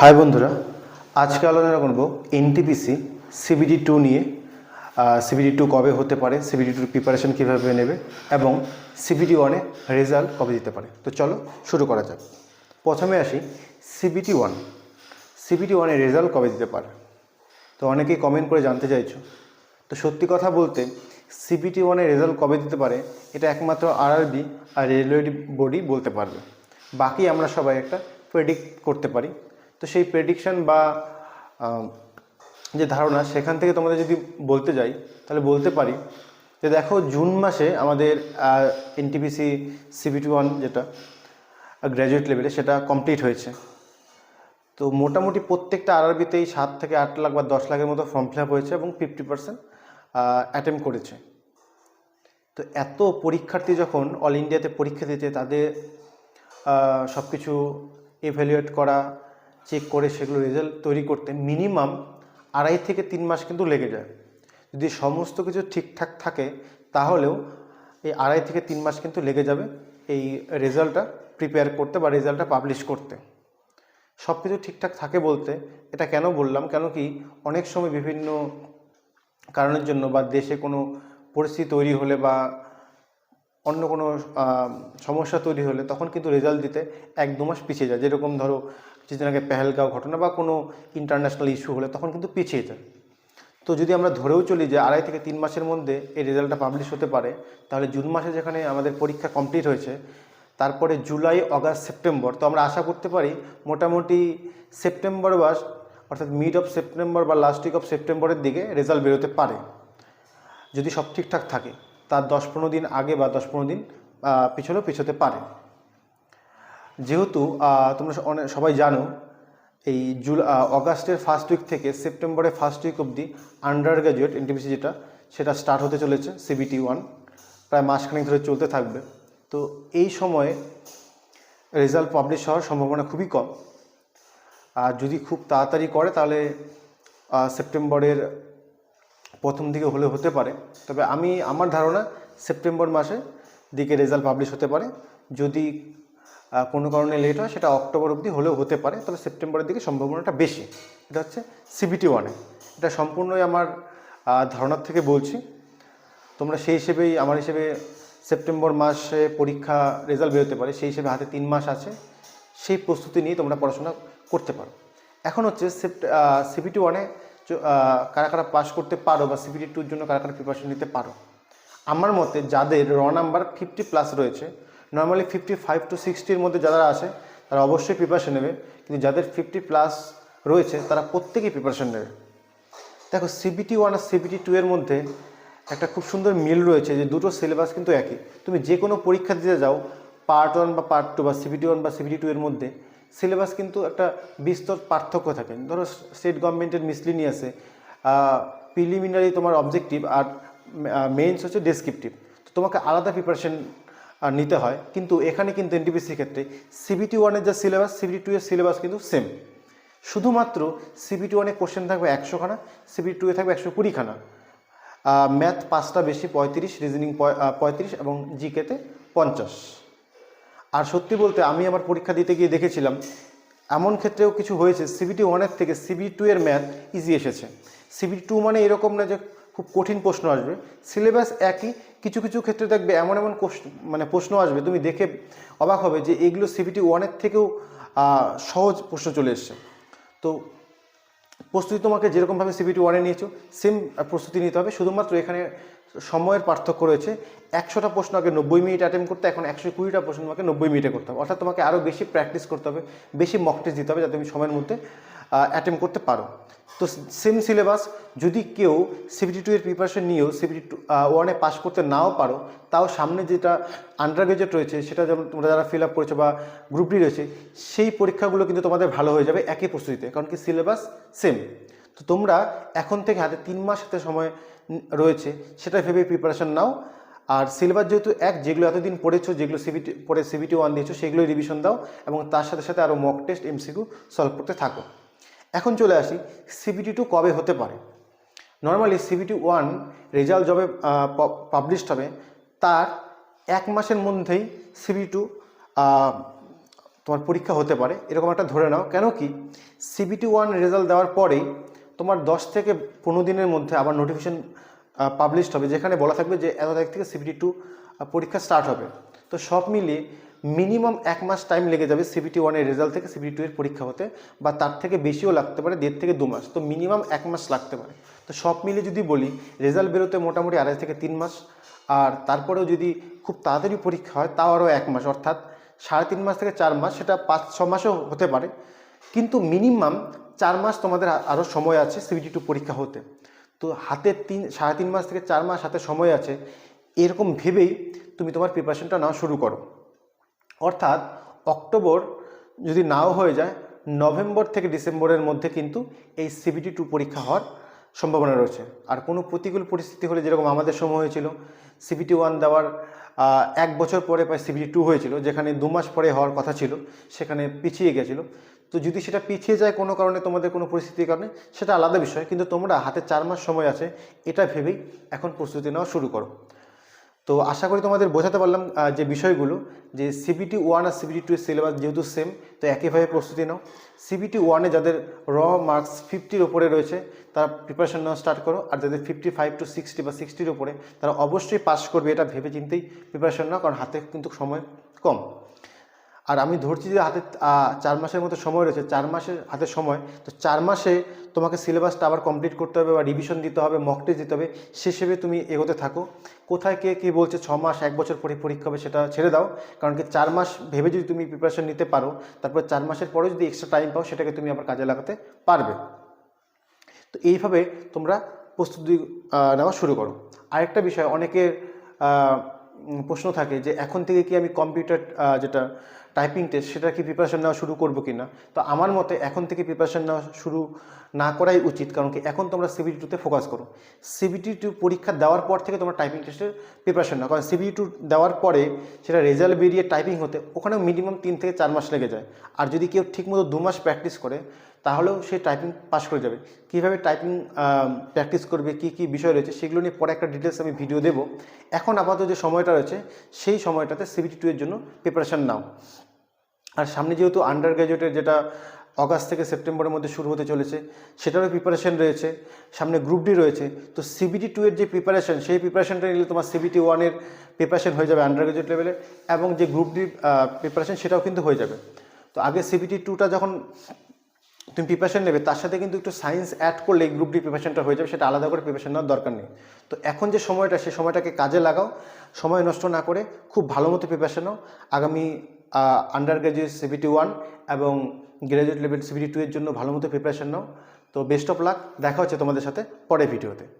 High বন্ধুরা, আজকে আলোচনা করব এনটিপিসি সিবিডি টু নিয়ে। সিবিডি টু কবে হতে পারে সিবিডি টুর প্রিপারেশন কীভাবে নেবে এবং সিবিডি ওয়ানে রেজাল্ট কবে দিতে পারে। তো চলো শুরু করা যাক। প্রথমে আসি সিবিটি ওয়ান সিবিটি ওয়ানের রেজাল্ট কবে দিতে পারে? তো অনেকেই কমেন্ট করে জানতে চাইছো। তো সত্যি কথা বলতে সিবিটি ওয়ানের রেজাল্ট কবে দিতে পারে, এটা একমাত্র আরআরবি আর রেলওয়ে বডি বলতে পারবে। বাকি আমরা সবাই একটা প্রেডিক্ট করতে পারি। তো সেই প্রেডিকশন বা যে ধারণা সেখান থেকে তোমাদের যদি বলতে যাই, তাহলে বলতে পারি যে দেখো জুন মাসে আমাদের এনটিপিসি সিবিটি ওয়ান যেটা গ্র্যাজুয়েট লেভেলে সেটা কমপ্লিট হয়েছে। তো মোটামুটি প্রত্যেকটা আরআরবিতেই সাত থেকে আট লাখ বা দশ লাখের মতো ফর্ম ফিল আপ হয়েছে এবং ফিফটি পার্সেন্ট অ্যাটেম্প করেছে। তো এত পরীক্ষার্থী যখন অল ইন্ডিয়াতে পরীক্ষা দিতে, তাদের সব কিছু এভ্যালুয়েট করা চেক করে সেগুলো রেজাল্ট তৈরি করতে মিনিমাম আড়াই থেকে তিন মাস কিন্তু লেগে যায়। যদি সমস্ত কিছু ঠিকঠাক থাকে, তাহলেও এই আড়াই থেকে তিন মাস কিন্তু লেগে যাবে এই রেজাল্টটা প্রিপেয়ার করতে বা রেজাল্টটা পাবলিশ করতে। সব কিছু ঠিকঠাক থাকে বলতে এটা কেন বললাম? কেন কি অনেক সময় বিভিন্ন কারণের জন্য বা দেশে কোনো পরিস্থিতি তৈরি হলে বা অন্য কোনো সমস্যা তৈরি হলে তখন কিন্তু রেজাল্ট দিতে এক দু মাস পিছিয়ে যায়। যেরকম ধরো কিছুদিন আগে পেহেলগাঁও ঘটনা বা কোনো ইন্টারন্যাশনাল ইস্যু হলে তখন কিন্তু পিছিয়ে যায়। তো যদি আমরা ধরেও চলি যে আড়াই থেকে তিন মাসের মধ্যে এই রেজাল্টটা পাবলিশ হতে পারে, তাহলে জুন মাসে যেখানে আমাদের পরীক্ষা কমপ্লিট হয়েছে, তারপরে জুলাই, অগাস্ট, সেপ্টেম্বর, তো আমরা আশা করতে পারি মোটামুটি সেপ্টেম্বর বা অর্থাৎ মিড অফ সেপ্টেম্বর বা লাস্ট উইক অফ সেপ্টেম্বরের দিকে রেজাল্ট বেরোতে পারে। যদি সব ঠিকঠাক থাকে তার দশ পনেরো দিন আগে বা দশ পনেরো দিন পিছলেও পিছোতে পারে। যেহেতু তোমরা অনেক সবাই জানো এই জুল আহ, অগাস্টের ফার্স্ট উইক থেকে সেপ্টেম্বরের ফার্স্ট উইক অবধি আন্ডার গ্র্যাজুয়েট এনটিপিসি যেটা সেটা স্টার্ট হতে চলেছে সিবিটি ওয়ান প্রায় মাসখানেক ধরে চলতে থাকবে। তো এই সময়ে রেজাল্ট পাবলিশ হওয়ার সম্ভাবনা খুবই কম। আর যদি খুব তাড়াতাড়ি করে তাহলে সেপ্টেম্বরের প্রথম দিকে হলে হতে পারে। তবে আমি, আমার ধারণা সেপ্টেম্বর মাসে দিকে রেজাল্ট পাবলিশ হতে পারে। যদি কোনো কারণে লেট হয়, সেটা অক্টোবর অবধি হলেও হতে পারে। তবে সেপ্টেম্বরের দিকে সম্ভাবনাটা বেশি। এটা হচ্ছে সিবিটি ওয়ানে এটা সম্পূর্ণই আমার ধারণার থেকে বলছি। তোমরা সেই হিসেবেই, আমার হিসেবে সেপ্টেম্বর মাসে পরীক্ষা রেজাল্ট বেরোতে পারে। সেই হিসেবে হাতে তিন মাস আছে। সেই প্রস্তুতি নিয়ে তোমরা পড়াশোনা করতে পারো। এখন হচ্ছে সেপ্ট সিবিটি ওয়ানে কারা কারা পাস করতে পারো বা সিবিটি টুর জন্য কারা কারা প্রিপারেশন নিতে পারো। আমার মতে যাদের র নাম্বার ফিফটি প্লাস রয়েছে নর্মালি ফিফটি ফাইভ টু সিক্সটির মধ্যে যারা আছে, তারা অবশ্যই প্রিপারেশন নেবে। কিন্তু যাদের ফিফটি প্লাস রয়েছে, তারা প্রত্যেকেই প্রিপারেশন নেবে। দেখো সিবিটি ওয়ান আর সিবিটি টু এর মধ্যে একটা খুব সুন্দর মিল রয়েছে যে দুটো সিলেবাস কিন্তু একই। তুমি যে কোনো পরীক্ষা দিতে যাও পার্ট ওয়ান বা পার্ট টু বা সিবিটি ওয়ান বা সিবিটি টু এর মধ্যে সিলেবাস কিন্তু একটা বিস্তর পার্থক্য থাকে। ধরো স্টেট গভর্নমেন্টের মিসলিনিয়াসে প্রিলিমিনারি তোমার অবজেক্টিভ আর মেইনস হচ্ছে ডেসক্রিপটিভ তো তোমাকে আলাদা প্রিপারেশন নিতে হয়। কিন্তু এখানে কিন্তু এনটিপিসির ক্ষেত্রে সিবিটি ওয়ানের যা সিলেবাস সিবিটি টু এর সিলেবাস কিন্তু সেম শুধুমাত্র সিবিটি ওয়ানে কোশ্চেন থাকবে একশোখানা সিবিটি টু এ থাকবে একশো কুড়িখানা। ম্যাথ পাঁচটা বেশি, পঁয়ত্রিশ রিজনিং পঁয়ত্রিশ এবং জিকেতে পঞ্চাশ। আর সত্যি বলতে আমি আমার পরীক্ষা দিতে গিয়ে দেখেছিলাম, এমন ক্ষেত্রেও কিছু হয়েছে সিবিটি ওয়ানের থেকে সিবি টু এর ম্যাথ ইজি এসেছে। সিবি টু মানে এরকম না যে খুব কঠিন প্রশ্ন আসবে সিলেবাস একই, কিছু কিছু ক্ষেত্রে দেখবে এমন এমন মানে প্রশ্ন আসবে, তুমি দেখে অবাক হবে যে এগুলো সিবিটি ওয়ানের থেকেও সহজ প্রশ্ন চলে এসছে। তো প্রস্তুতি তোমাকে যেরকমভাবে সিবিটি ওয়ানে নিয়েছো সেম প্রস্তুতি নিতে হবে। শুধুমাত্র এখানে সময়ের পার্থক্য রয়েছে। একশোটা প্রশ্ন আগে নব্বই মিনিট অ্যাটেম্প করতে, এখন একশো কুড়িটা প্রশ্ন তোমাকে নব্বই মিনিটে করতে হবে। অর্থাৎ তোমাকে আরও বেশি প্র্যাকটিস করতে হবে, বেশি মক টেস্ট দিতে হবে, যাতে তুমি সময়ের মধ্যে অ্যাটেম্প করতে পারো। তো সেম সিলেবাস যদি কেউ সিভিটি টু এর প্রিপারেশন নিয়েও সিবিটি টু ওয়ানে পাস করতে নাও পারো, তাও সামনে যেটা আন্ডার গ্রাজুয়েট রয়েছে, সেটা যেমন তোমরা যারা ফিল আপ করেছ বা গ্রুপ ডি রয়েছে, সেই পরীক্ষাগুলো কিন্তু তোমাদের ভালো হয়ে যাবে একই প্রস্তুতিতে, কারণ কি সিলেবাস সেম তো তোমরা এখন থেকে হাতে তিন মাস হাতে সময় রয়েছে, সেটা ভেবে প্রিপারেশন নাও। আর সিলেবাস যেহেতু এক, যেগুলো এতদিন পড়েছো, যেগুলো সিবিটি পরে সিবিটি ওয়ান দিয়েছ, সেগুলোই রিভিশন দাও এবং তার সাথে সাথে আরও মক টেস্ট এমসিকিউ সলভ করতে থাকো। এখন চলে আসি সিবিটি টু কবে হতে পারে? নর্মালি সিবিটি ওয়ান রেজাল্ট যবে পাবলিশড হবে, তার এক মাসের মধ্যেই সিবি টু তোমার পরীক্ষা হতে পারে। এরকম একটা ধরে নাও। কেন কি? সিবিটি ওয়ান রেজাল্ট দেওয়ার পরেই তোমার দশ থেকে পনেরো দিনের মধ্যে আবার নোটিফিকেশন পাবলিশড হবে, যেখানে বলা থাকবে যে এত তারিখ থেকে সিবিটি টু পরীক্ষা স্টার্ট হবে। তো সব মিলিয়ে মিনিমাম এক মাস টাইম লেগে যাবে সিবিটি ওয়ানের রেজাল্ট থেকে সিবিটি টু এর পরীক্ষা হতে, বা তার থেকে বেশিও লাগতে পারে, দেড় থেকে দু মাস। তো মিনিমাম এক মাস লাগতে পারে। তো সব মিলিয়ে যদি বলি রেজাল্ট বেরোতে মোটামুটি আড়াই থেকে তিন মাস, আর তারপরেও যদি খুব তাড়াতাড়ি পরীক্ষা হয়, তাও আরও এক মাস। অর্থাৎ সাড়ে তিন মাস থেকে চার মাস, সেটা পাঁচ, ছ মাসও হতে পারে। কিন্তু মিনিমাম চার মাস তোমাদের আরও সময় আছে সিবিটি টু পরীক্ষা হতে। তো হাতে তিন, সাড়ে তিন মাস থেকে চার মাস হাতে সময় আছে, এরকম ভেবেই তুমি তোমার প্রিপারেশনটা নেওয়া শুরু করো। অর্থাৎ অক্টোবর যদি নাও হয়ে যায়, নভেম্বর থেকে ডিসেম্বরের মধ্যে কিন্তু এই সিবিটি টু পরীক্ষা হওয়ার সম্ভাবনা রয়েছে। আর কোনো প্রতিকূল পরিস্থিতি হলে যেরকম আমাদের সময় হয়েছিল, সিবিটি ওয়ান দেওয়ার এক বছর পরে প্রায় সিবিটি টু হয়েছিল, যেখানে দু মাস পরে হওয়ার কথা ছিল, সেখানে পিছিয়ে গেছিল। তো যদি সেটা পিছিয়ে যায় কোনো কারণে, তোমাদের কোনো পরিস্থিতির কারণে, সেটা আলাদা বিষয়, কিন্তু তোমরা হাতে চার মাস সময় আছে, এটা ভেবেই এখন প্রস্তুতি নেওয়া শুরু করো। তো আশা করি তোমাদের বোঝাতে পারলাম যে বিষয়গুলো, যে সিবিটি ওয়ান আর সিবিটি টু সিলেবাস যেহেতু সেম তো একইভাবে প্রস্তুতি নাও। সিবিটি ওয়ানে যাদের র মার্কস ফিফটির ওপরে রয়েছে, তারা প্রিপারেশন নেওয়া স্টার্ট করো, আর যাদের ফিফটি ফাইভ টু সিক্সটি বা সিক্সটির ওপরে তারা অবশ্যই পাস করবে, এটা ভেবে চিন্তেই প্রিপারেশন নাও, কারণ হাতে কিন্তু সময় কম। আর আমি ধরছি যে হাতে চার মাসের মতো সময় রয়েছে, চার মাসের হাতে সময়, তো চার মাসে তোমাকে সিলেবাসটা আবার কমপ্লিট করতে হবে বা রিভিশন দিতে হবে মক টেস্ট দিতে হবে, সে হিসেবে তুমি এগোতে থাকো। কোথায় কে কী বলছে, ছ মাস, এক বছর পরে পরীক্ষা হবে সেটা ছেড়ে দাও, কারণ কি চার মাস ভেবে যদি তুমি প্রিপারেশন নিতে পারো, তারপর চার মাসের পরে যদি এক্সট্রা টাইম পাও, সেটাকে তুমি আবার কাজে লাগাতে পারবে। তো এইভাবে তোমরা প্রস্তুতি নেওয়া শুরু করো। আরেকটা বিষয়, অনেকের প্রশ্ন থাকে যে এখন থেকে কি আমি কম্পিউটার যেটা টাইপিং টেস্ট সেটা কি প্রিপারেশন নেওয়া শুরু করব কি না? তো আমার মতে এখন থেকে প্রিপারেশন নেওয়া শুরু না করাই উচিত, কারণ কি এখন তোমরা সিবিটি টুতে ফোকাস করো। সিবিটি টু পরীক্ষা দেওয়ার পর থেকে তোমরা টাইপিং টেস্টের প্রিপারেশন নাও, কারণ সিবিটি টু দেওয়ার পরে সেটা রেজাল্ট বেরিয়ে টাইপিং হতে ওখানেও মিনিমাম তিন থেকে চার মাস লেগে যায়। আর যদি কেউ ঠিকমতো দু মাস প্র্যাকটিস করে তাহলেও সে টাইপিং পাস করে যাবে। কীভাবে টাইপিং প্র্যাকটিস করবে, কী কী বিষয় রয়েছে, সেগুলো নিয়ে পরে একটা ডিটেলস আমি ভিডিও দেবো। এখন আপাতত যে সময়টা রয়েছে, সেই সময়টাতে সিবিটি টু এর জন্য প্রিপারেশান নাও। আর সামনে যেহেতু আন্ডার গ্র্যাজুয়েটের যেটা অগাস্ট থেকে সেপ্টেম্বরের মধ্যে শুরু হতে চলেছে, সেটারও প্রিপারেশন রয়েছে। সামনে গ্রুপ ডি রয়েছে। তো সিবিটি টু এর যে প্রিপারেশন সেই প্রিপারেশনটা নিলে তোমার সিবিটি ওয়ানের প্রিপারেশন হয়ে যাবে আন্ডার গ্র্যাজুয়েট লেভেলে এবং যে গ্রুপ ডি প্রিপারেশন সেটাও কিন্তু হয়ে যাবে। তো আগে সিবিটি টুটা যখন তুমি প্রিপারেশন নেবে, তার সাথে কিন্তু একটু সায়েন্স অ্যাড করলে গ্রুপ ডি প্রিপারেশনটা হয়ে যাবে, সেটা আলাদা করে প্রিপারেশন নেওয়ার দরকার নেই। তো এখন যে সময়টা, সে সময়টাকে কাজে লাগাও, সময় নষ্ট না করে খুব ভালো মতো প্রিপারেশন নাও। আগামী আন্ডার গ্র্যাজুয়েট সিবিটি ওয়ান এবং গ্র্যাজুয়েট লেভেল সিভিটি টু এর জন্য ভালো মতো প্রিপারেশন নাও। তো বেস্ট অফ লাক দেখা হচ্ছে তোমাদের সাথে পরের ভিডিওতে